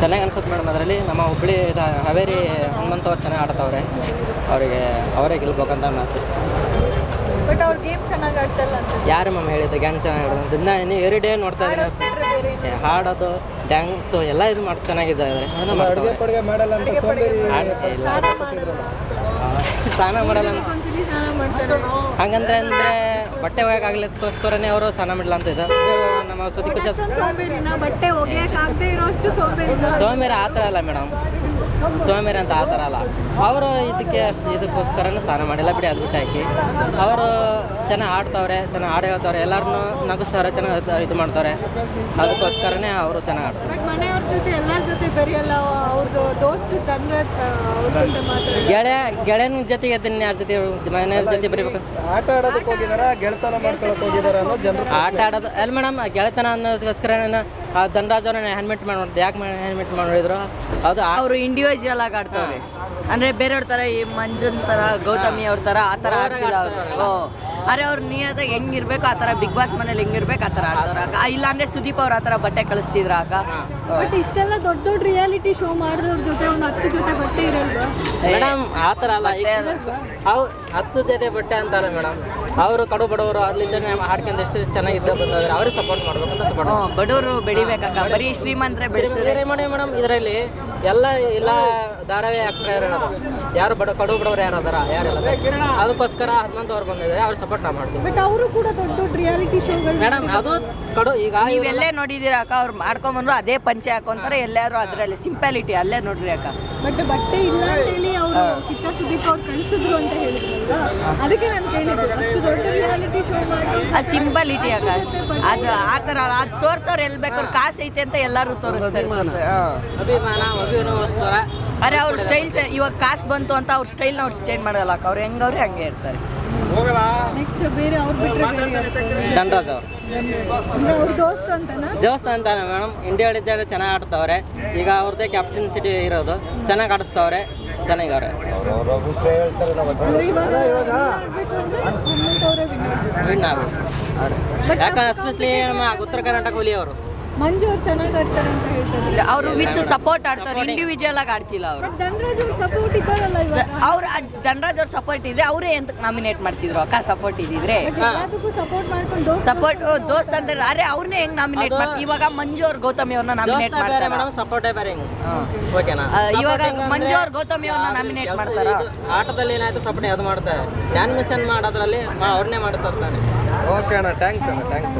ಚೆನ್ನಾಗಿ ಅನ್ಸುತ್ತೆ ಮೇಡಮ್. ಅದರಲ್ಲಿ ನಮ್ಮ ಹುಬ್ಬಳ್ಳಿ ಇದು ಹಾವೇರಿ ಹನುಮಂತವ್ರು ಚೆನ್ನಾಗಿ ಆಡ್ತಾವ್ರೆ. ಅವರಿಗೆ ಅವರೇ ಗೆಲ್ಬೇಕಂತ ನನ್ನ ಆಸೆ. ಬಟ್ ಅವ್ರ ಗೇಮ್ ಚೆನ್ನಾಗಿ ಆಡ್ತಲ್ಲ ಅಂತ. ಯಾರು ಮ್ಯಾಮ್ ಹೇಳಿದ್ದು? ಗ್ಯಾಂಗ್ ಚೆನ್ನಾಗಿ ಆಡೋದು ದಿನ ನೀವು ಎವ್ರಿ ಡೇ ನೋಡ್ತಾ ಇದ್ದೀನಿ ಹಾಡೋದು ಡ್ಯಾನ್ಸು ಎಲ್ಲ ಇದು ಮಾಡಿ ಚೆನ್ನಾಗಿದ್ದಾರೆ ಸ್ನಾನ ಮಾಡಲ್ಲ. ಹಂಗಂದ್ರೆ ಅಂದರೆ ಬಟ್ಟೆ ಒಗ್ಯಾಕಾಗ್ಲಿಕ್ಕೋಸ್ಕರನೇ ಅವರು ಸ್ನಾನ ಮಾಡಲ್ಲ ಅಂತ ಇದೆ. ನಮ್ಮ ಅಷ್ಟೊಂದು ಬಟ್ಟೆ ಒಗೆಯಕ್ ಇರೋಷ್ಟು ಸೋಂಬೇರಿನ ಸೋಮೇರ ಆ ಥರ ಅಲ್ಲ ಮೇಡಮ್. ಸೋಮೇರ ಅಂತ ಆ ಥರ ಅಲ್ಲ. ಅವರು ಇದಕ್ಕೆ ಇದಕ್ಕೋಸ್ಕರನೂ ಸ್ನಾನ ಮಾಡಿಲ್ಲ ಬಿಡಿ ಅದು ಬಿಟ್ಟು ಹಾಕಿ. ಅವರು ಚೆನ್ನಾಗಿ ಆಡ್ತಾವ್ರೆ ಚೆನ್ನಾಗಿ ಆಡ ಹೇಳ್ತಾವ್ರೆ ಎಲ್ಲರನ್ನೂ ನಗಿಸ್ತಾವ್ರೆ ಚೆನ್ನಾಗಿ ಇದು ಮಾಡ್ತಾರೆ ಅದಕ್ಕೋಸ್ಕರನೇ ಅವರು ಚೆನ್ನಾಗಿ ಆಡ್ತಾರೆ. ಬಟ್ ಮನೆಯವ್ರ ಜೊತೆ ಎಲ್ಲರ ಜೊತೆ ಬೆರೆಯಲ್ಲ ಅವ್ರದ್ದು ದೋಸ್ತ್ ತಂದ್ರೆ ಮಾತ್ರ ಗೆಳೆಯ ಗೆಳೆಯನ ಜೊತೆಗೆ ಅದನ್ನ ಯಾರ ಜೊತೆ ಮನೆಯವ್ರ ಜೊತೆ ಬರೀಬೇಕು? ಆಟ ಆಡೋದಕ್ಕೆ ಹೋಗಿದಾರ ಗೆಳೆತನ ಮಾಡ್ಕೊಳಕ್ ಹೋಗಿದಾರ ಅನ್ನೋ ಜನರು ಆಟ ಆಡೋದು ಅಲ್ಲಿ ಮೇಡಮ್ ಗೆಳೆತನ ಅನ್ನೋದಕ್ಕೋಸ್ಕರ ಆ ಧನರಾಜ್ ಅವ್ರನ್ನ ಹ್ಯಾಂಡ್ಮೇಟ್ ಮಾಡಿ ಯಾಕೆ ಹ್ಯಾಂಡ್ಮೇಟ್ ಮಾಡಿದ್ರು? ಅದು ಆ- ಅವರು ಇಂಡಿವಿಜುವಲ್ ಆಗಿ ಆಡ್ತಾರೆ. ಅಂದ್ರೆ ಬೇರೆಯವ್ರ ತರ ಈ ಮಂಜುನ್ ತರ ಗೌತಮಿ ಅವ್ರ ತರ ಆ ತರ ಆಡ್ತಿಲ್ಲ ಅವರು. ಅರೆ ಅವ್ರು ನಿಯತ್ತಾಗಿ ಹೆಂಗಿರ್ಬೇಕು ಆ ತರ ಬಿಗ್ ಬಾಸ್ ಮನೇಲಿ ಹೆಂಗಿರ್ಬೇಕು ಆ ತರ ಆಡ್ತಾರ ಅಕ್ಕ ಇಲ್ಲ ಅಂದ್ರೆ ಸುದೀಪ್ ಅವ್ರ ಆ ತರ ಬಟ್ಟೆ ಕಳಿಸ್ತಿದ್ರ ಅಕ್ಕ ಬಟ್ ಇಷ್ಟೆಲ್ಲ ದೊಡ್ಡ ದೊಡ್ಡ ರಿಯಾಲಿಟಿ ಶೋ ಮಾಡಿದವ್ರ ಜೊತೆ ಒಂದು ಹತ್ತು ಜೊತೆ ಬಟ್ಟೆ ಇರಲ್ವಾ? ಮೇಡಮ್ ಆ ಥರ ಅಲ್ಲ. ಈಗ ಅವ್ ಹತ್ತು ಜೊತೆ ಬಟ್ಟೆ ಅಂತಾರೆ ಮೇಡಮ್. ಅವರು ಕಡು ಬಡವರು ಅಲ್ಲಿಂದನೇ ಹಾಡ್ಕೊಂಡು ಎಷ್ಟು ಚೆನ್ನಾಗಿದ್ದ ಬಂದ್ರೆ ಅವ್ರಿಗೆ ಸಪೋರ್ಟ್ ಮಾಡ್ಬೇಕಂತ ಸಪೋರ್ಟ್ ಬಡವರು ಬೆಳಿಬೇಕಕ್ಕ. ಬರೀ ಶ್ರೀಮಂತರೇ ಬೆಳೆಸಿದ್ರೆ ಮಾಡಿ ಮೇಡಮ್ ಇದರಲ್ಲಿ ಎಲ್ಲ ಇಲ್ಲ ಧಾರಾವಾಹಿ ಆಕ್ಟರ್ ಯಾರು ಹೇಳೋದು ಯಾರು ಬಡ ಕಡು ಬಡವರು ಯಾರು ಅದಾರ ಯಾರಿಲ್ಲ ಅದಕ್ಕೋಸ್ಕರ ಹನುಮಂತ ಅವ್ರು ಬಂದಿದ್ದಾರೆ. ಅವ್ರು ಸಪೋರ್ಟ್ ನಾವು ಮಾಡ್ತೀವಿ. ಬಟ್ ಅವರು ಕೂಡ ದೊಡ್ಡ ದೊಡ್ಡ ರಿಯಾಲಿಟಿ ಶೋಗಳು ಮೇಡಮ್ ಅದು ಕಡು ಈಗ ನೀವೆಲ್ಲೇ ನೋಡಿದಿರ ಅಕ್ಕ? ಅವ್ರು ಮಾಡ್ಕೊಂಬಂದ್ರು ಅದೇ ಪಂಚೆ ಹಾಕೊಂತಾರೆ ಎಲ್ಲಾರು ಅದ್ರಲ್ಲಿ ಸಿಂಪಾಲಿಟಿ ಅಲ್ಲೇ ನೋಡ್ರಿ ಅಕ್ಕ. ಬಟ್ ಬಟ್ಟೆ ಇಲ್ಲ ಅಂತ ಹೇಳಿ ಅವರು ಕಿಚ್ಚ ಸುದೀಪ್ ಅವ್ರು ಕಳಿಸಿದ್ರು ಅಂತ ಹೇಳಿದ್ರು ಅದಕ್ಕೆ ನಾನು ಕೇಳಿದ್ದು ಅಷ್ಟು ದೊಡ್ಡ ರಿಯಾಲಿಟಿ ಶೋ ಮಾಡಿ ಆ ಸಿಂಪಾಲಿಟಿ ಅಕ್ಕ. ಅದು ಆ ಥರ. ಅದು ತೋರ್ಸೋರು ಎಲ್ಲಿ ಬೇಕಾದ್ರೂ ಕಾಸು ಐತೆ ಅಂತ ಎಲ್ಲರೂ ತೋರಿಸ್ತಾರೆ ಅಭಿಮಾನ. ಅರೆ ಅವ್ರ ಸ್ಟೈಲ್ ಇವಾಗ ಕಾಸು ಬಂತು ಅಂತ ಅವ್ರ ಸ್ಟೈಲ್ನ ಅವ್ರು ಚೇಂಜ್ ಮಾಡಲ್ಲ ಅಕ್ಕ. ಅವ್ರು ಹೆಂಗವ್ರೆ ಹಂಗೆ ಇರ್ತಾರೆ. ನೆಕ್ಸ್ಟ್ ಬೇರೆ ಅವ್ರು? ಧನರಾಜ್ ಅವರು. ಅಂದ್ರೆ ಅವ್ರ ದೋಸ್ತ್ ಅಂತನಾ? ಮೇಡಮ್. ಇಂಡಿಯಾ ಡಿಜಾಡ್ ಚೆನ್ನಾಗಿ ಆಡ್ತಾವ್ರೆ. ಈಗ ಅವ್ರದ್ದೇ ಕ್ಯಾಪ್ಟನ್ ಸಿಟಿ ಇರೋದು. ಚೆನ್ನಾಗಿ ಆಡಿಸ್ತವ್ರೆ. ಚೆನ್ನಾಗವ್ರೆ ಅಂದ್ರೆ ಇವಾಗ ಆಗ್ಬೇಕು ಅಂದ್ರೆ ಹನುಮಂತ್ ಅವರೇ winner. ವಿನ್ ಆಗ ಯಾಕಂದ್ರೆ ಎಸ್ಪೆಷಲಿ ನಮ್ಮ ಉತ್ತರ ಕರ್ನಾಟಕ ಹುಲಿ ಅವರು. ಮಂಜು ಅವ್ರು ಚೆನ್ನಾಗಿ ಆಡ್ತಾರೆ ಅಂತ ಹೇಳ್ತಾರೆ. ಅವರು ವಿತ್ ಸಪೋರ್ಟ್ ಆಡ್ತಾರೆ. ಇಂಡಿವಿಜುವಲ್ ಆಗಿ ಆಡ್ತಿಲ್ಲ ಅವರು. ಧನರಾಜ್ ಅವ್ರ ಸಪೋರ್ಟ್ ಇದ್ದಾರಲ್ಲ ಇವಾಗ? ಅವ್ರ ಧನರಾಜ್ ಅವ್ರ ಸಪೋರ್ಟ್ ಇದ್ರೆ ಅವರೇ ಎಂತ ನಾಮಿನೇಟ್ ಮಾಡ್ತಿದ್ರು ಅಕ್ಕ ಸಪೋರ್ಟ್ ಇದ್ದಿದ್ರೆ. ಎಲ್ಲದಕ್ಕೂ ಸಪೋರ್ಟ್ ಮಾಡ್ಕೊಂಡು ದೋಸ್ತ್ ಸಪೋರ್ಟ್ ದೋಸ್ತ್ ಅಂದ್ರೆ ಅರೆ ಅವ್ರನ್ನೇ ಹೆಂಗ್ ನಾಮಿನೇಟ್ ಮಾಡ್ತಾರೆ ಇವಾಗ ಮಂಜು ಅವ್ರ ಗೌತಮಿ ಅವ್ರನ್ನ ನಾಮಿನೇಟ್ ಮಾಡ್ತಾರೆ? ಮೇಡಮ್ ಸಪೋರ್ಟೇ ಬೇರೆ ಹಿಂಗೆ? ಓಕೆನಾ ಇವಾಗ ಮಂಜು ಅವ್ರ ಗೌತಮಿ ಅವ್ರನ್ನ ನಾಮಿನೇಟ್ ಮಾಡ್ತಾರೆ? ಆಟದಲ್ಲಿ ಏನಾಯ್ತು ಸಪೋರ್ಟ್ ಅದು ಮಾಡ್ತಾರೆ ಡ್ಯಾನ್ ಮಿಷನ್ ಮಾಡೋದ್ರಲ್ಲಿ ಅವ್ರನ್ನೇ ಮಾಡ್ತಾ ನಾನು ಓಕೆ ಅಣ್ಣ ಥ್ಯಾಂಕ್ಸ್ ಅಣ್ಣ ಥ್ಯಾಂಕ್ಸ್